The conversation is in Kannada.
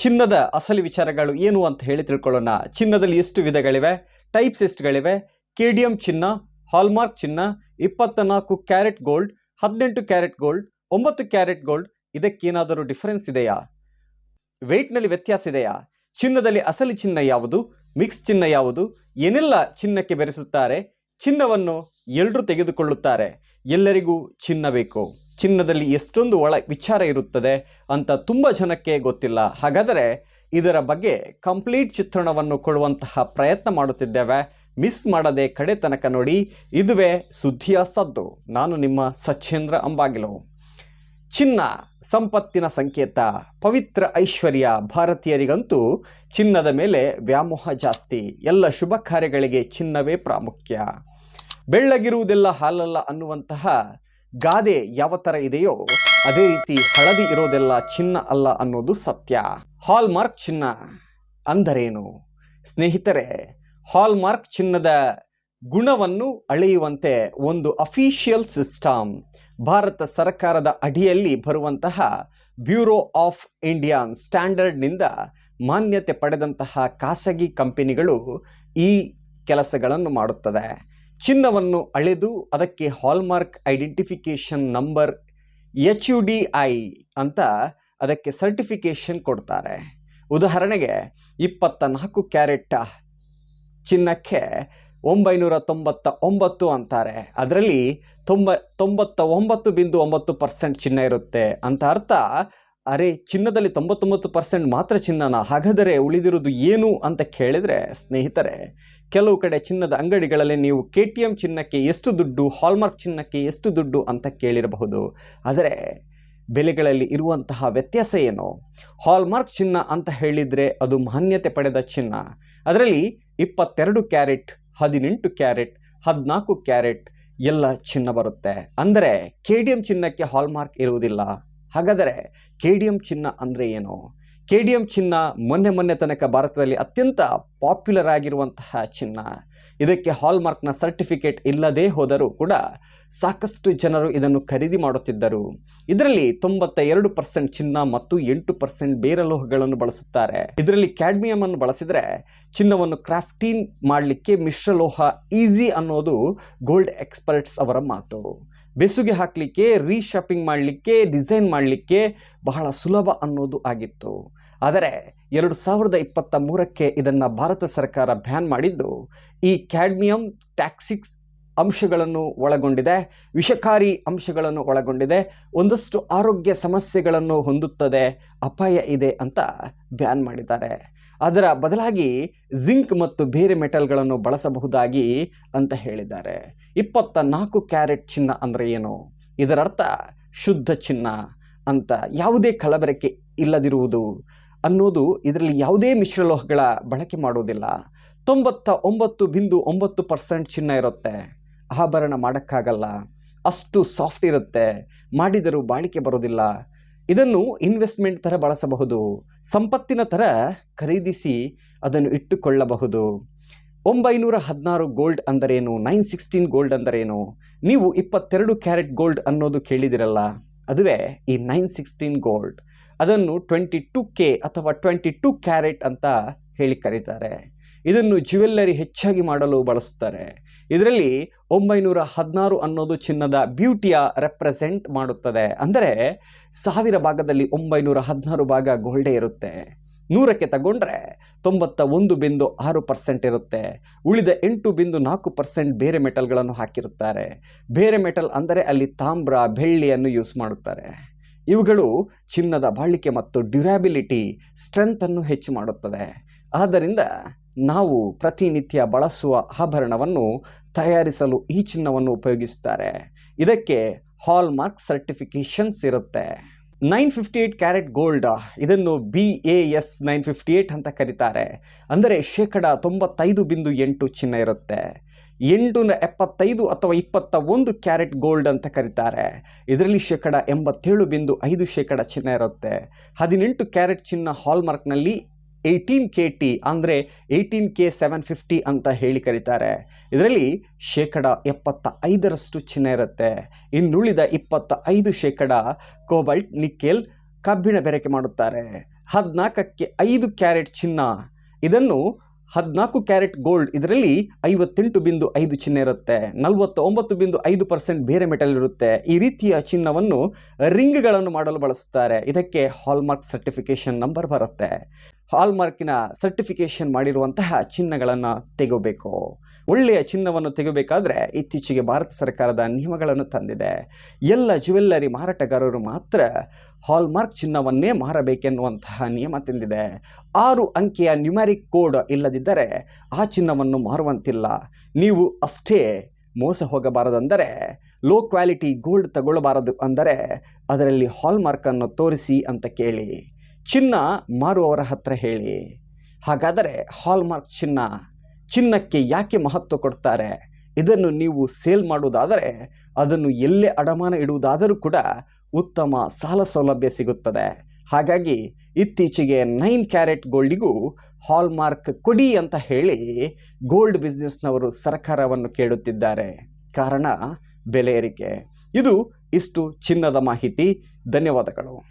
ಚಿನ್ನದ ಅಸಲಿ ವಿಚಾರಗಳು ಏನು ಅಂತ ಹೇಳಿ ತಿಳ್ಕೊಳ್ಳೋಣ. ಚಿನ್ನದಲ್ಲಿ ಎಷ್ಟು ವಿಧಗಳಿವೆ? ಟೈಪ್ಸ್ ಎಷ್ಟುಗಳಿವೆ ಕೆ ಡಿ ಎಂ ಚಿನ್ನ, ಹಾಲ್ಮಾರ್ಕ್ ಚಿನ್ನ ಇಪ್ಪತ್ತ ನಾಲ್ಕು ಕ್ಯಾರೆಟ್ ಗೋಲ್ಡ್, ಹದಿನೆಂಟು ಕ್ಯಾರೆಟ್ ಗೋಲ್ಡ್, ಒಂಬತ್ತು ಕ್ಯಾರೆಟ್ ಗೋಲ್ಡ್. ಇದಕ್ಕೇನಾದರೂ ಡಿಫರೆನ್ಸ್ ಇದೆಯಾ? ವೆಯ್ಟ್ನಲ್ಲಿ ವ್ಯತ್ಯಾಸ ಇದೆಯಾ? ಚಿನ್ನದಲ್ಲಿ ಅಸಲಿ ಚಿನ್ನ ಯಾವುದು? ಮಿಕ್ಸ್ ಚಿನ್ನ ಯಾವುದು? ಏನೆಲ್ಲ ಚಿನ್ನಕ್ಕೆ ಬೆರೆಸುತ್ತಾರೆ? ಚಿನ್ನವನ್ನು ಎಲ್ಲರೂ ತೆಗೆದುಕೊಳ್ಳುತ್ತಾರೆ? ಎಲ್ಲರಿಗೂ ಚಿನ್ನ ಬೇಕು. ಚಿನ್ನದಲ್ಲಿ ಎಷ್ಟೊಂದು ಒಳ ವಿಚಾರ ಇರುತ್ತದೆ ಅಂತ ತುಂಬ ಜನಕ್ಕೆ ಗೊತ್ತಿಲ್ಲ. ಹಾಗಾದರೆ ಇದರ ಬಗ್ಗೆ ಕಂಪ್ಲೀಟ್ ಚಿತ್ರಣವನ್ನು ಕೊಡುವಂತಹ ಪ್ರಯತ್ನ ಮಾಡುತ್ತಿದ್ದೇವೆ. ಮಿಸ್ ಮಾಡದೆ ಕಡೆ ತನಕ ನೋಡಿ. ಇದುವೇ ಸುದ್ದಿಯ ಸದ್ದು. ನಾನು ನಿಮ್ಮ ಸಚ್ಚೇಂದ್ರ ಅಂಬಾಗಿಲು. ಚಿನ್ನ ಸಂಪತ್ತಿನ ಸಂಕೇತ. ಪವಿತ್ರ ಐಶ್ವರ್ಯ ಭಾರತೀಯರಿಗಂತೂ ಚಿನ್ನದ ಮೇಲೆ ವ್ಯಾಮೋಹ ಜಾಸ್ತಿ. ಎಲ್ಲ ಶುಭ ಕಾರ್ಯಗಳಿಗೆ ಚಿನ್ನವೇ ಪ್ರಾಮುಖ್ಯ. ಬೆಳ್ಳಗಿರುವುದೆಲ್ಲ ಹಾಲಲ್ಲ ಅನ್ನುವಂತಹ ಗಾದೆ ಯಾವ ಥರ ಇದೆಯೋ ಅದೇ ರೀತಿ ಹಳದಿ ಇರೋದೆಲ್ಲ ಚಿನ್ನ ಅಲ್ಲ ಅನ್ನೋದು ಸತ್ಯ. ಹಾಲ್ಮಾರ್ಕ್ ಚಿನ್ನ ಅಂದರೇನು? ಸ್ನೇಹಿತರೆ ಹಾಲ್ಮಾರ್ಕ್ ಚಿನ್ನದ ಗುಣವನ್ನು ಅಳೆಯುವಂತೆ ಒಂದು ಅಫಿಷಿಯಲ್ ಸಿಸ್ಟಮ್ ಭಾರತ ಸರ್ಕಾರದ ಅಡಿಯಲ್ಲಿ ಬರುವಂತಹ ಬ್ಯೂರೋ ಆಫ್ ಇಂಡಿಯನ್ ಸ್ಟ್ಯಾಂಡರ್ಡ್ನಿಂದ ಮಾನ್ಯತೆ ಪಡೆದಂತಹ ಖಾಸಗಿ ಕಂಪನಿಗಳು ಈ ಕೆಲಸಗಳನ್ನು ಮಾಡುತ್ತದೆ ಚಿನ್ನವನ್ನು ಅಳೆದು ಅದಕ್ಕೆ hallmark identification number H U D I ಅಂತ ಅದಕ್ಕೆ ಸರ್ಟಿಫಿಕೇಷನ್ ಕೊಡ್ತಾರೆ. ಉದಾಹರಣೆಗೆ ಇಪ್ಪತ್ತ ನಾಲ್ಕು ಕ್ಯಾರೆಟ್ ಚಿನ್ನಕ್ಕೆ ಒಂಬೈನೂರ ತೊಂಬತ್ತ ಒಂಬತ್ತು ಅಂತಾರೆ. ಅದರಲ್ಲಿ ತೊಂಬ ತೊಂಬತ್ತ ಒಂಬತ್ತು ಬಿಂದು ಒಂಬತ್ತು ಪರ್ಸೆಂಟ್ ಚಿನ್ನ ಇರುತ್ತೆ ಅಂತ ಅರ್ಥ. ಅರೆ, ಚಿನ್ನದಲ್ಲಿ ತೊಂಬತ್ತೊಂಬತ್ತು ಪರ್ಸೆಂಟ್ ಮಾತ್ರ ಚಿನ್ನನ, ಹಾಗಾದರೆ ಉಳಿದಿರೋದು ಏನು ಅಂತ ಕೇಳಿದರೆ, ಸ್ನೇಹಿತರೆ, ಕೆಲವು ಕಡೆ ಚಿನ್ನದ ಅಂಗಡಿಗಳಲ್ಲಿ ನೀವು ಕೆ ಟಿ ಎಂ ಚಿನ್ನಕ್ಕೆ ಎಷ್ಟು ದುಡ್ಡು, ಹಾಲ್ಮಾರ್ಕ್ ಚಿನ್ನಕ್ಕೆ ಎಷ್ಟು ದುಡ್ಡು ಅಂತ ಕೇಳಿರಬಹುದು. ಆದರೆ, ಬೆಲೆಗಳಲ್ಲಿ ಇರುವಂತಹ ವ್ಯತ್ಯಾಸ ಏನು? ಹಾಲ್ಮಾರ್ಕ್ ಚಿನ್ನ ಅಂತ ಹೇಳಿದರೆ ಅದು ಮಾನ್ಯತೆ ಪಡೆದ ಚಿನ್ನ. ಅದರಲ್ಲಿ ಇಪ್ಪತ್ತೆರಡು ಕ್ಯಾರೆಟ್, ಹದಿನೆಂಟು ಕ್ಯಾರೆಟ್, ಹದಿನಾಲ್ಕು ಕ್ಯಾರೆಟ್ ಎಲ್ಲ ಚಿನ್ನ ಬರುತ್ತೆ. ಅಂದರೆ, ಕೆ ಡಿ ಎಂ ಚಿನ್ನಕ್ಕೆ ಹಾಲ್ಮಾರ್ಕ್ ಇರುವುದಿಲ್ಲ. ಹಾಗಾದರೆ ಕೆ ಡಿ ಎಂ ಚಿನ್ನ ಅಂದರೆ ಏನು? ಕೆ ಡಿ ಎಂ ಚಿನ್ನ ಮೊನ್ನೆ ಮೊನ್ನೆ ತನಕ ಭಾರತದಲ್ಲಿ ಅತ್ಯಂತ ಪಾಪ್ಯುಲರ್ ಆಗಿರುವಂತಹ ಚಿನ್ನ. ಇದಕ್ಕೆ ಹಾಲ್ಮಾರ್ಕ್ನ ಸರ್ಟಿಫಿಕೇಟ್ ಇಲ್ಲದೇ ಹೋದರೂ ಕೂಡ ಸಾಕಷ್ಟು ಜನರು ಇದನ್ನು ಖರೀದಿ ಮಾಡುತ್ತಿದ್ದರು. ಇದರಲ್ಲಿ ತೊಂಬತ್ತ ಎರಡು ಪರ್ಸೆಂಟ್ ಚಿನ್ನ ಮತ್ತು ಎಂಟು ಪರ್ಸೆಂಟ್ ಬೇರೆ ಲೋಹಗಳನ್ನು ಬಳಸುತ್ತಾರೆ. ಇದರಲ್ಲಿ ಕ್ಯಾಡ್ಮಿಯಂ ಅನ್ನು ಬಳಸಿದರೆ ಚಿನ್ನವನ್ನು ಕ್ರಾಫ್ಟಿನ್ ಮಾಡಲಿಕ್ಕೆ ಮಿಶ್ರಲೋಹ ಈಸಿ ಅನ್ನೋದು ಗೋಲ್ಡ್ ಎಕ್ಸ್ಪರ್ಟ್ಸ್ ಅವರ ಮಾತು. ಬೆಸುಗೆ ಹಾಕಲಿಕ್ಕೆ ರೀಶಾಪಿಂಗ್ ಮಾಡಲಿಕ್ಕೆ ಡಿಸೈನ್ ಮಾಡಲಿಕ್ಕೆ ಬಹಳ ಸುಲಭ ಅನ್ನೋದು ಆಗಿತ್ತು. ಆದರೆ ಎರಡು ಸಾವಿರದ ಇಪ್ಪತ್ತ ಮೂರಕ್ಕೆ ಇದನ್ನು ಭಾರತ ಸರ್ಕಾರ ಬ್ಯಾನ್ ಮಾಡಿದ್ದು, ಈ ಕ್ಯಾಡ್ಮಿಯಂ ಟ್ಯಾಕ್ಸಿಕ್ಸ್ ಅಂಶಗಳನ್ನು ಒಳಗೊಂಡಿದೆ, ವಿಷಕಾರಿ ಅಂಶಗಳನ್ನು ಒಳಗೊಂಡಿದೆ, ಒಂದಷ್ಟು ಆರೋಗ್ಯ ಸಮಸ್ಯೆಗಳನ್ನು ಹೊಂದುತ್ತದೆ, ಅಪಾಯ ಇದೆ ಅಂತ ಬ್ಯಾನ್ ಮಾಡಿದ್ದಾರೆ. ಅದರ ಬದಲಾಗಿ ಜಿಂಕ್ ಮತ್ತು ಬೇರೆ ಮೆಟಲ್ಗಳನ್ನು ಬಳಸಬಹುದಾಗಿ ಅಂತ ಹೇಳಿದ್ದಾರೆ. ಇಪ್ಪತ್ತ ನಾಲ್ಕು ಕ್ಯಾರೆಟ್ ಚಿನ್ನ ಅಂದರೆ ಏನು? ಇದರರ್ಥ ಶುದ್ಧ ಚಿನ್ನ ಅಂತ ಯಾವುದೇ ಕಲಬೆರಕೆ ಇಲ್ಲದಿರುವುದು ಅನ್ನೋದು ಇದರಲ್ಲಿ ಯಾವುದೇ ಮಿಶ್ರಲೋಹಗಳ ಬಳಕೆ ಮಾಡುವುದಿಲ್ಲ. ತೊಂಬತ್ತ ಒಂಬತ್ತು ಬಿಂದು ಒಂಬತ್ತು ಪರ್ಸೆಂಟ್ ಚಿನ್ನ ಇರುತ್ತೆ. ಆಭರಣ ಮಾಡೋಕ್ಕಾಗಲ್ಲ. ಅಷ್ಟು ಸಾಫ್ಟ್ ಇರುತ್ತೆ. ಮಾಡಿದರೂ ಬಾಳಿಕೆ ಬರೋದಿಲ್ಲ. ಇದನ್ನು ಇನ್ವೆಸ್ಟ್ಮೆಂಟ್ ಥರ ಬಳಸಬಹುದು. ಸಂಪತ್ತಿನ ಥರ ಖರೀದಿಸಿ ಅದನ್ನು ಇಟ್ಟುಕೊಳ್ಳಬಹುದು. ಒಂಬೈನೂರ ಹದಿನಾರು ಗೋಲ್ಡ್ ಅಂದರೇನು? ನೈನ್ ಸಿಕ್ಸ್ಟೀನ್ ಗೋಲ್ಡ್ ಅಂದರೇನು? ನೀವು ಇಪ್ಪತ್ತೆರಡು ಕ್ಯಾರೆಟ್ ಗೋಲ್ಡ್ ಅನ್ನೋದು ಕೇಳಿದಿರಲ್ಲ. ಅದುವೇ ಈ ನೈನ್ ಸಿಕ್ಸ್ಟೀನ್ ಗೋಲ್ಡ್ ಅದನ್ನು ಟ್ವೆಂಟಿ ಟು ಕೆ ಅಥವಾ ಟ್ವೆಂಟಿ ಟು ಕ್ಯಾರೆಟ್ ಅಂತ ಹೇಳಿ ಕರೀತಾರೆ. ಇದನ್ನು ಜ್ಯುವೆಲ್ಲರಿ ಹೆಚ್ಚಾಗಿ ಮಾಡಲು ಬಳಸುತ್ತಾರೆ ಇದರಲ್ಲಿ ಒಂಬೈನೂರ ಹದಿನಾರು ಅನ್ನೋದು ಚಿನ್ನದ ಬ್ಯೂಟಿಯ ರೆಪ್ರೆಸೆಂಟ್ ಮಾಡುತ್ತದೆ. ಅಂದರೆ ಸಾವಿರ ಭಾಗದಲ್ಲಿ ಒಂಬೈನೂರ ಹದಿನಾರು ಭಾಗ ಗೋಲ್ಡೇ ಇರುತ್ತೆ. ನೂರಕ್ಕೆ ತಗೊಂಡ್ರೆ ತೊಂಬತ್ತ ಒಂದು ಬಿಂದು ಆರು ಪರ್ಸೆಂಟ್ ಇರುತ್ತೆ. ಉಳಿದ ಎಂಟು ಬಿಂದು ನಾಲ್ಕು ಪರ್ಸೆಂಟ್ ಬೇರೆ ಮೆಟಲ್ಗಳನ್ನು ಹಾಕಿರುತ್ತಾರೆ. ಬೇರೆ ಮೆಟಲ್ ಅಂದರೆ ಅಲ್ಲಿ ತಾಮ್ರ, ಬೆಳ್ಳಿಯನ್ನು ಯೂಸ್ ಮಾಡುತ್ತಾರೆ. ಇವುಗಳು ಚಿನ್ನದ ಬಾಳಿಕೆ ಮತ್ತು ಡ್ಯೂರಾಬಿಲಿಟಿ ಸ್ಟ್ರೆಂತನ್ನು ಹೆಚ್ಚು ಮಾಡುತ್ತದೆ. ಆದ್ದರಿಂದ ನಾವು ಪ್ರತಿನಿತ್ಯ ಬಳಸುವ ಆಭರಣವನ್ನು ತಯಾರಿಸಲು ಈ ಚಿನ್ನವನ್ನು ಉಪಯೋಗಿಸ್ತಾರೆ. ಇದಕ್ಕೆ ಹಾಲ್ ಮಾರ್ಕ್ ಸರ್ಟಿಫಿಕೇಷನ್ಸ್ ಇರುತ್ತೆ. Nine fifty eight carat gold, ಇದನ್ನು B A S nine fifty eight ಅಂತ ಕರೀತಾರೆ. ಅಂದರೆ ಶೇಕಡ ತೊಂಬತ್ತೈದು ಬಿಂದು ಎಂಟು ಚಿನ್ನ ಇರುತ್ತೆ. ಎಂಟು ಎಪ್ಪತ್ತೈದು ಅಥವಾ ಇಪ್ಪತ್ತ ಒಂದು ಕ್ಯಾರೆಟ್ ಗೋಲ್ಡ್ ಅಂತ ಕರೀತಾರೆ. ಇದರಲ್ಲಿ ಶೇಕಡ ಎಂಬತ್ತೇಳು ಬಿಂದು ಐದು ಶೇಕಡ ಚಿನ್ನ ಇರುತ್ತೆ. ಹದಿನೆಂಟು ಕ್ಯಾರೆಟ್ ಚಿನ್ನ ಹಾಲ್ಮಾರ್ಕ್ನಲ್ಲಿ ಏಯ್ಟೀನ್ ಕೆ ಟಿ ಅಂದರೆ ಏಯ್ಟೀನ್ ಕೆ ಸೆವೆನ್ ಫಿಫ್ಟಿ ಅಂತ ಹೇಳಿ ಕರೀತಾರೆ. ಇದರಲ್ಲಿ ಶೇಕಡ ಎಪ್ಪತ್ತ ಐದರಷ್ಟು ಚಿನ್ನ ಇರುತ್ತೆ. ಇನ್ನುಳಿದ ಇಪ್ಪತ್ತ ಐದು ಶೇಕಡ ಕೋಬಲ್ಟ್, ನಿಕ್ಕೆಲ್, ಕಬ್ಬಿಣ ಬೆರಕೆ ಮಾಡುತ್ತಾರೆ. ಹದಿನಾಲ್ಕಕ್ಕೆ ಐದು ಕ್ಯಾರೆಟ್ ಚಿನ್ನ. ಇದನ್ನು ಹದಿನಾಲ್ಕು ಕ್ಯಾರೆಟ್ ಗೋಲ್ಡ್ ಇದರಲ್ಲಿ ಐವತ್ತೆಂಟು ಬಿಂದು ಐದು ಚಿನ್ನ ಇರುತ್ತೆ. ನಲವತ್ತ ಒಂಬತ್ತು ಬಿಂದು ಐದು ಪರ್ಸೆಂಟ್ ಬೇರೆ ಮೆಟಲ್ ಇರುತ್ತೆ. ಈ ರೀತಿಯ ಚಿನ್ನವನ್ನು ರಿಂಗ್ಗಳನ್ನು ಮಾಡಲು ಬಳಸುತ್ತಾರೆ. ಇದಕ್ಕೆ ಹಾಲ್ಮಾರ್ಕ್ ಸರ್ಟಿಫಿಕೇಶನ್ ನಂಬರ್ ಬರುತ್ತೆ. ಹಾಲ್ಮಾರ್ಕಿನ ಸರ್ಟಿಫಿಕೇಶನ್ ಮಾಡಿರುವಂತಹ ಚಿನ್ನಗಳನ್ನು ತೆಗೋಬೇಕು. ಒಳ್ಳೆಯ ಚಿನ್ನವನ್ನು ತೆಗೋಬೇಕಾದ್ರೆ ಇತ್ತೀಚೆಗೆ ಭಾರತ ಸರ್ಕಾರದ ನಿಯಮಗಳನ್ನು ತಂದಿದೆ. ಎಲ್ಲ ಜ್ಯುವೆಲ್ಲರಿ ಮಾರಾಟಗಾರರು ಮಾತ್ರ ಹಾಲ್ಮಾರ್ಕ್ ಚಿನ್ನವನ್ನೇ ಮಾರಬೇಕೆನ್ನುವಂತಹ ನಿಯಮ ತಂದಿದೆ. ಆರು ಅಂಕೆಯ ನ್ಯೂಮ್ಯಾರಿಕ್ ಕೋಡ್ ಇಲ್ಲದಿದ್ದರೆ ಆ ಚಿನ್ನವನ್ನು ಮಾರುವಂತಿಲ್ಲ. ನೀವು ಅಷ್ಟೇ ಮೋಸ ಹೋಗಬಾರದೆಂದರೆ, ಲೋ ಕ್ವಾಲಿಟಿ ಗೋಲ್ಡ್ ತಗೊಳ್ಳಬಾರದು ಅಂದರೆ ಅದರಲ್ಲಿ ಹಾಲ್ಮಾರ್ಕನ್ನು ತೋರಿಸಿ ಅಂತ ಕೇಳಿ. ಚಿನ್ನ ಮಾರುವವರ ಹತ್ರ ಹೇಳಿ. ಹಾಗಾದರೆ ಹಾಲ್ಮಾರ್ಕ್ ಚಿನ್ನ, ಚಿನ್ನಕ್ಕೆ ಯಾಕೆ ಮಹತ್ವ ಕೊಡ್ತಾರೆ? ಇದನ್ನು ನೀವು ಸೇಲ್ ಮಾಡುವುದಾದರೆ ಅದನ್ನು ಎಲ್ಲೇ ಅಡಮಾನ ಇಡುವುದಾದರೂ ಕೂಡ ಉತ್ತಮ ಸಾಲ ಸೌಲಭ್ಯ ಸಿಗುತ್ತದೆ. ಹಾಗಾಗಿ ಇತ್ತೀಚೆಗೆ ನೈನ್ ಕ್ಯಾರೆಟ್ ಗೋಲ್ಡಿಗೂ ಹಾಲ್ಮಾರ್ಕ್ ಕೊಡಿ ಅಂತ ಹೇಳಿ ಗೋಲ್ಡ್ ಬಿಸ್ನೆಸ್ನವರು ಸರ್ಕಾರವನ್ನು ಕೇಳುತ್ತಿದ್ದಾರೆ. ಕಾರಣ, ಬೆಲೆ ಏರಿಕೆ. ಇದು ಇಷ್ಟು ಚಿನ್ನದ ಮಾಹಿತಿ. ಧನ್ಯವಾದಗಳು.